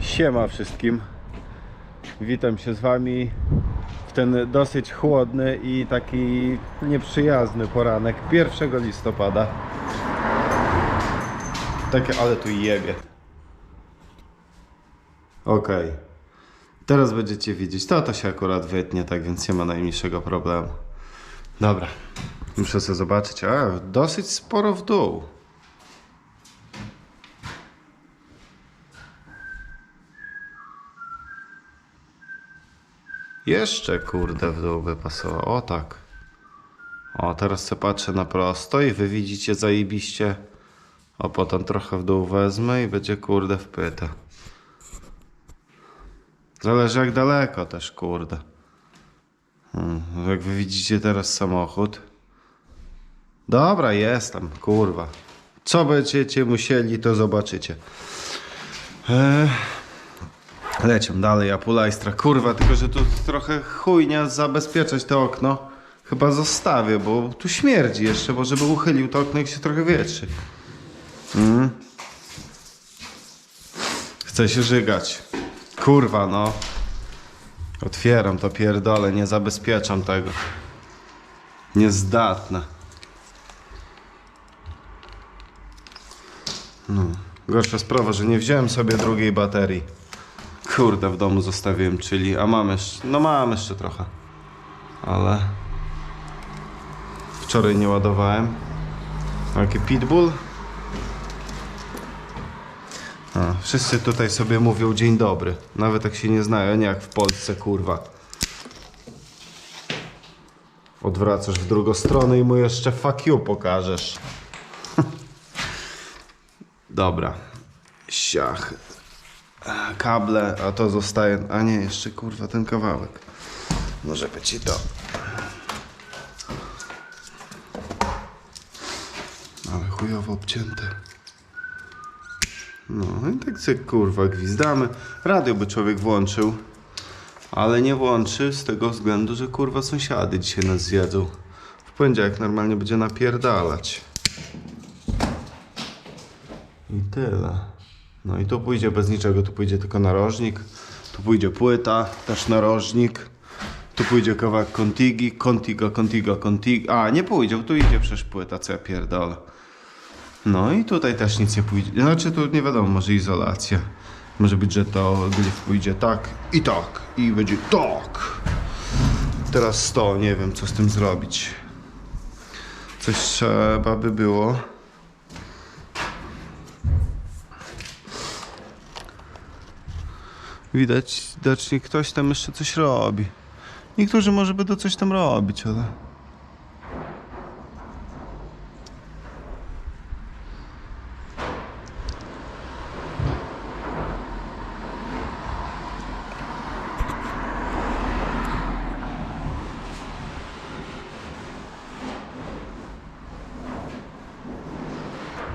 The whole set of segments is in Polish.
Siema wszystkim. Witam się z wami w ten dosyć chłodny i taki nieprzyjazny poranek 1 listopada. Takie, ale tu jebie. Okej. Teraz będziecie widzieć. To to się akurat wytnie, tak więc nie ma najmniejszego problemu. Dobra. Muszę sobie zobaczyć. A, dosyć sporo w dół. Jeszcze kurde w dół by pasowało. O tak. O, teraz sobie patrzę na prosto i wy widzicie zajebiście. O, potem trochę w dół wezmę i będzie kurde wpyta. Zależy jak daleko też kurde. Hmm, jak wy widzicie teraz samochód. Dobra, jestem, kurwa. Co będziecie musieli, to zobaczycie. Eee, Lecią dalej, Apulajstra. Kurwa, tylko że tu trochę chujnia zabezpieczać to okno. Chyba zostawię, bo tu śmierdzi jeszcze, bo żeby uchylił to okno, jak się trochę wietrzy. Mm. Chce się żygać. Kurwa, no. Otwieram to pierdolę, nie zabezpieczam tego. Niezdatne. No. Gorsza sprawa, że nie wziąłem sobie drugiej baterii. Kurde, w domu zostawiłem, czyli, a mam jeszcze, no mam jeszcze trochę, ale wczoraj nie ładowałem. Jaki pitbull? A, wszyscy tutaj sobie mówią dzień dobry, nawet jak się nie znają, nie jak w Polsce, kurwa. Odwracasz w drugą stronę i mu jeszcze fuck you pokażesz. Dobra. Siach kable, a to zostaje. A nie, jeszcze kurwa ten kawałek. Może być i to. Ale chujowo obcięte. No i tak sobie kurwa gwizdamy. Radio by człowiek włączył, ale nie włączy z tego względu, że kurwa sąsiady dzisiaj nas zjedzą. W poniedziałek normalnie będzie napierdalać. I tyle. No i tu pójdzie bez niczego, tu pójdzie tylko narożnik, tu pójdzie płyta, też narożnik, tu pójdzie kawałek kontigi, kontiga, kontiga, kontiga, a nie pójdzie, tu idzie przecież płyta, co ja pierdolę. No i tutaj też nic nie pójdzie, znaczy tu nie wiadomo, może izolacja. Może być, że to glif pójdzie tak i tak i będzie tak. Teraz to, nie wiem co z tym zrobić. Coś trzeba by było. Widać, widocznie ktoś tam jeszcze coś robi. Niektórzy może będą coś tam robić, ale...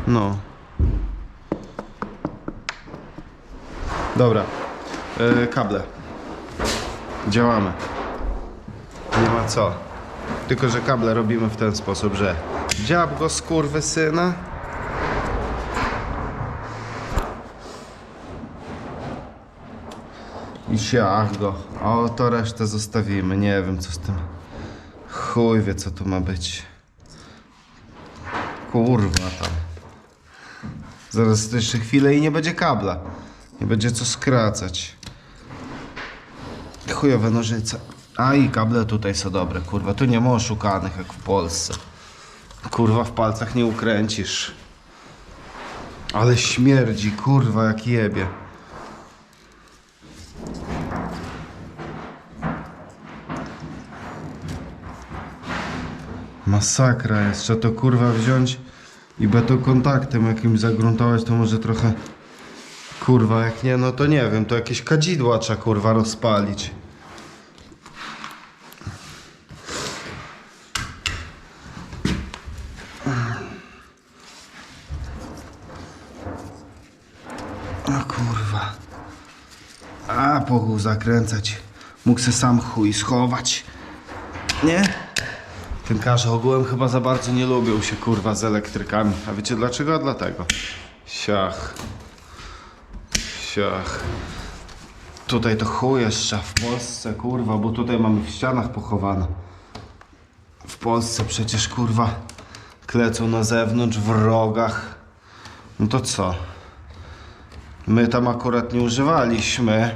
No. Dobra. E, kable. Działamy. Nie ma co. Tylko, że kable robimy w ten sposób, że dziab go skurwy syna. I siach go. O, to resztę zostawimy. Nie wiem, co z tym. Chuj wie, co tu ma być. Kurwa tam. Zaraz jeszcze chwilę i nie będzie kabla. Nie będzie co skracać. Chujowe nożyce. A i kable tutaj są dobre, kurwa. Tu nie ma oszukanych jak w Polsce. Kurwa, w palcach nie ukręcisz. Ale śmierdzi, kurwa, jak jebie. Masakra jest. Trzeba to kurwa wziąć i beton kontaktem jakimś zagruntować, to może trochę Kurwa, jak nie, no to nie wiem, to jakieś kadzidła trzeba kurwa rozpalić. O kurwa. A, po zakręcać. Mógł se sam chuj schować. Nie? Tynkarze ogółem chyba za bardzo nie lubią się kurwa z elektrykami. A wiecie dlaczego? Dlatego. Siach. Tutaj to chuj jeszcze w Polsce, kurwa, bo tutaj mamy w ścianach pochowane. W Polsce przecież kurwa klecą na zewnątrz, w rogach. No to co? My tam akurat nie używaliśmy.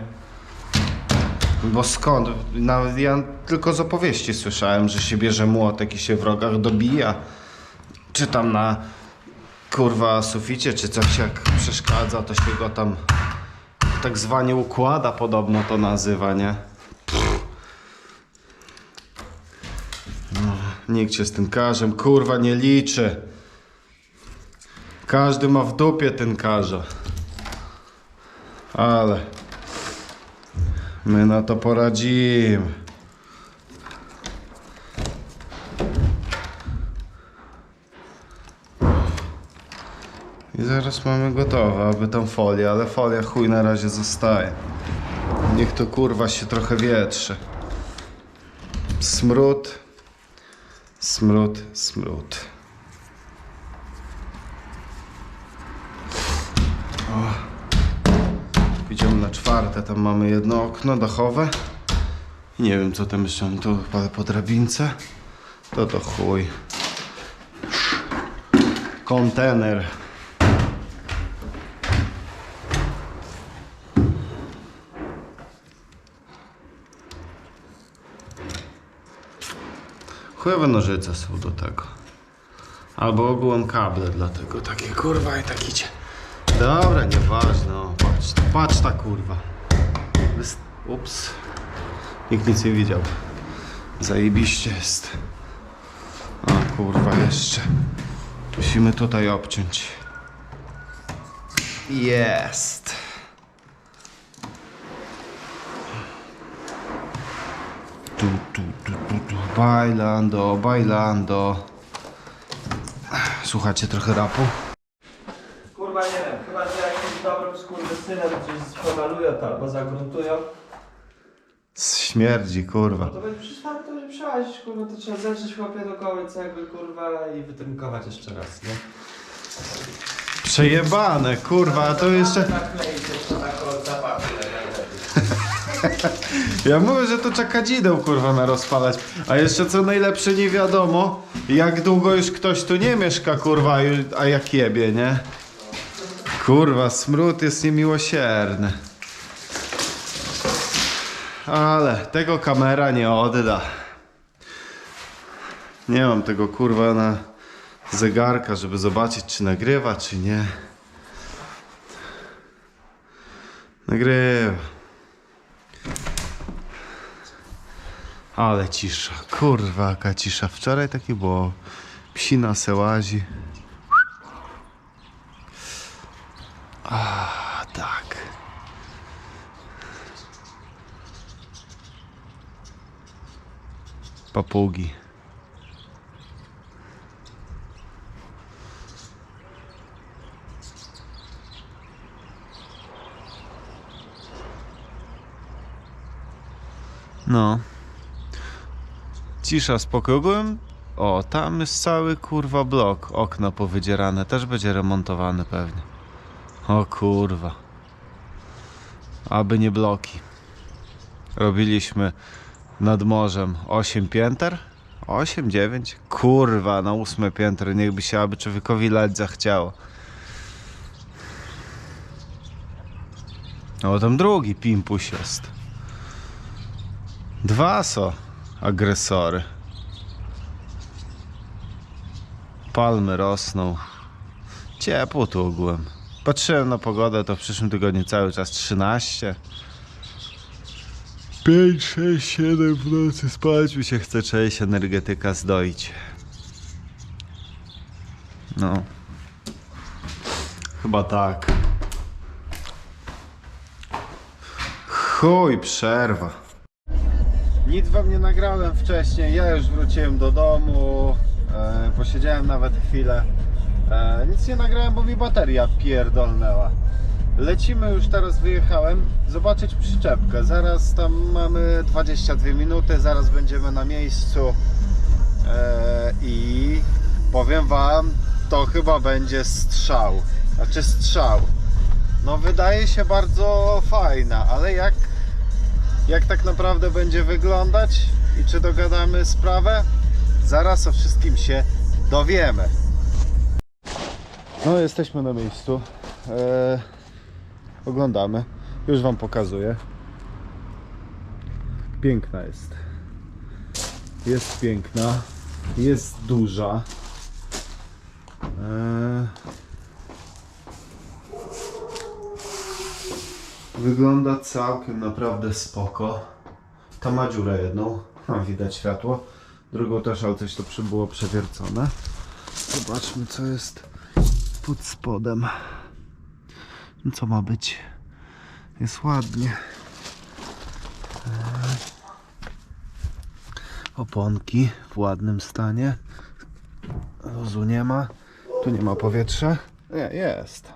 Bo skąd? Nawet ja tylko z opowieści słyszałem, że się bierze młotek i się w rogach dobija. Czy tam na kurwa suficie, czy coś jak przeszkadza, to się go tam tak zwanie układa, podobno to nazywa, nie? No, nikt się z tym karzem kurwa nie liczy. Każdy ma w dupie ten karza. Ale my na to poradzimy. I zaraz mamy gotowe, aby tam folia, ale folia chuj na razie zostaje. Niech to kurwa się trochę wietrzy. Smród, smród, smród. O. Idziemy na czwarte, tam mamy jedno okno dachowe. Nie wiem co tam jeszcze mam tu, ale po drabince. To to chuj. Kontener. Chujowe nożyce są do tego. Albo ogółem kable dlatego takie kurwa i tak idzie. Dobra, nieważne. O, patrz, patrz ta kurwa. Wyst- Ups. Nikt nic nie widział. Zajebiście jest. O kurwa jeszcze. Musimy tutaj obciąć. Jest. Tu, tu. Bailando, bailando. Słuchacie trochę rapu? Kurwa nie wiem, chyba że jakimś dobrym skurwysynem coś zpomalują to albo zagruntują, Śmierdzi, kurwa. to będzie przystać, to będzie przełazić, kurwa, to trzeba zerzyć chłopie do goły cegły, kurwa i wytrynkować jeszcze raz, nie? Przejebane, kurwa, a to jeszcze... Nakleić jeszcze na koło zapachy, Ja mówię, że to czekadzideł, kurwa, na rozpalać. A jeszcze co najlepsze, nie wiadomo, jak długo już ktoś tu nie mieszka, kurwa, a jak jebie, nie? Kurwa, smród jest niemiłosierny. Ale tego kamera nie odda. Nie mam tego kurwa na zegarka, żeby zobaczyć, czy nagrywa, czy nie. Nagrywa. Ale cisza, kurwa, jaka cisza. Wczoraj taki było. Psina se łazi. A, tak. Papugi. No. Cisza, spokój. Ogółem, o, tam jest cały kurwa blok. Okno powydzierane. Też będzie remontowane pewnie. O kurwa. Aby nie bloki. Robiliśmy nad morzem 8 pięter. 8, 9. Kurwa, na ósme piętro. Niechby się aby człowiekowi lać zachciało. O, tam drugi pimpuś jest. Dwa są agresory. Palmy rosną. Ciepło tu ogółem. Patrzyłem na pogodę, to w przyszłym tygodniu cały czas 13. 5, 6, 7 w nocy spać mi się chce, cześć, energetyka zdoić. No. Chyba tak. Chuj, przerwa. Nic wam nie nagrałem wcześniej, ja już wróciłem do domu, e, posiedziałem nawet chwilę. E, nic nie nagrałem, bo mi bateria pierdolnęła. Lecimy już teraz, wyjechałem zobaczyć przyczepkę. Zaraz tam mamy 22 minuty, zaraz będziemy na miejscu. E, I powiem wam, to chyba będzie strzał. Znaczy strzał. No wydaje się bardzo fajna, ale jak, jak tak naprawdę będzie wyglądać i czy dogadamy sprawę? Zaraz o wszystkim się dowiemy. No jesteśmy na miejscu. E, oglądamy. Już wam pokazuję. Piękna jest. Jest piękna. Jest duża. E, Wygląda całkiem naprawdę spoko. Ta ma dziurę jedną. A, widać światło. Drugą też, ale coś to było przewiercone. Zobaczmy co jest pod spodem. Co ma być? Jest ładnie. Eee. Oponki w ładnym stanie. Luzu nie ma. Tu nie ma powietrza. Nie, jest.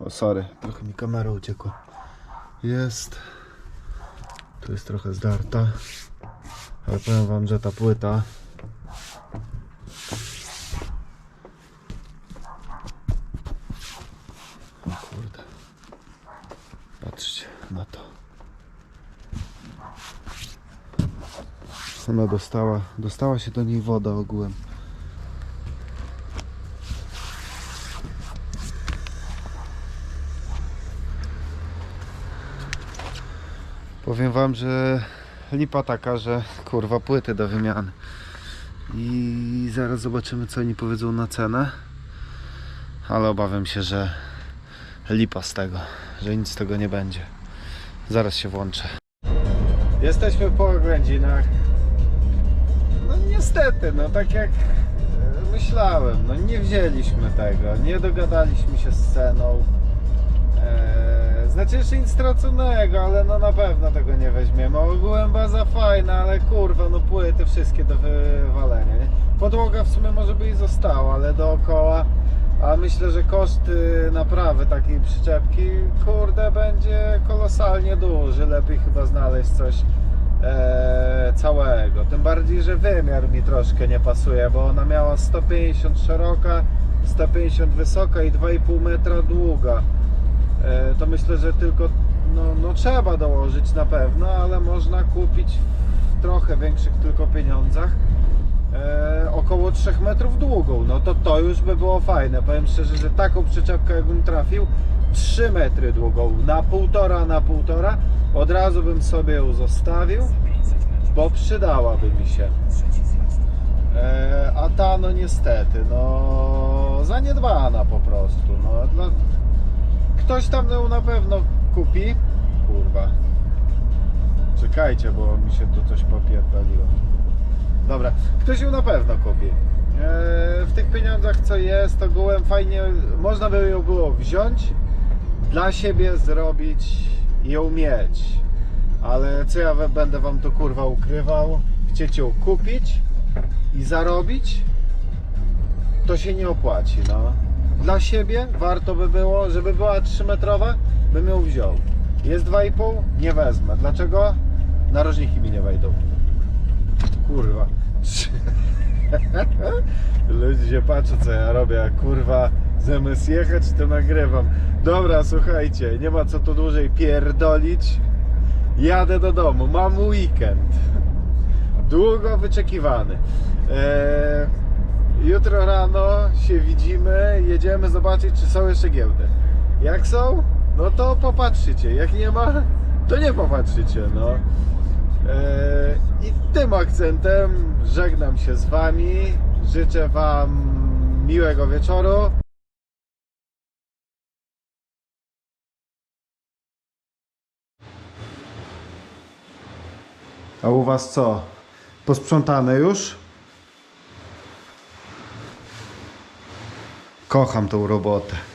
O, sorry, trochę mi kamera uciekła. Jest. Tu jest trochę zdarta. Ale powiem wam, że ta płyta kurde. Patrzcie na to. Ona dostała, dostała się do niej woda ogółem. Powiem wam, że lipa taka, że kurwa płyty do wymiany. I zaraz zobaczymy co oni powiedzą na cenę. Ale obawiam się, że lipa z tego, że nic z tego nie będzie. Zaraz się włączę. Jesteśmy po oględzinach. No niestety, no tak jak e, myślałem, no nie wzięliśmy tego, nie dogadaliśmy się z ceną. Eee, znaczy jeszcze nic straconego, ale no na pewno tego nie weźmiemy. Ogółem baza fajna, ale kurwa, no płyty wszystkie do wywalenia. Nie? Podłoga w sumie może by i została, ale dookoła. A myślę, że koszt naprawy takiej przyczepki, kurde, będzie kolosalnie duży. Lepiej chyba znaleźć coś e, całego. Tym bardziej, że wymiar mi troszkę nie pasuje, bo ona miała 150 szeroka, 150 wysoka i 2,5 metra długa. E, to myślę, że tylko no, no trzeba dołożyć na pewno, ale można kupić w trochę większych tylko pieniądzach e, około 3 metrów długą. No to to już by było fajne. Powiem szczerze, że taką przyczepkę jakbym trafił 3 metry długą na półtora na półtora od razu bym sobie ją zostawił, bo przydałaby mi się. E, a ta no niestety, no zaniedbana po prostu. No, dla, ktoś tam ją na pewno kupi. Kurwa. Czekajcie, bo mi się tu coś popierdoliło. Dobra, ktoś ją na pewno kupi. Eee, w tych pieniądzach co jest, ogółem fajnie, można by ją było wziąć, dla siebie zrobić i ją mieć. Ale co ja będę wam tu kurwa ukrywał? Chcieć ją kupić i zarobić, to się nie opłaci, no. Dla siebie warto by było, żeby była 3 metrowa, bym ją wziął. Jest 2,5? Nie wezmę. Dlaczego? Narożniki mi nie wejdą. Kurwa. Ludzie się patrzą co ja robię, kurwa zamiast jechać to nagrywam. Dobra, słuchajcie, nie ma co tu dłużej pierdolić. Jadę do domu, mam weekend. Długo wyczekiwany. Eee, jutro rano się widzimy, jedziemy zobaczyć czy są jeszcze giełdy. Jak są, no to popatrzycie. Jak nie ma, to nie popatrzycie, no. Eee, I tym akcentem żegnam się z Wami. Życzę Wam miłego wieczoru. A u Was co? Posprzątane już? Kocham tą robotę.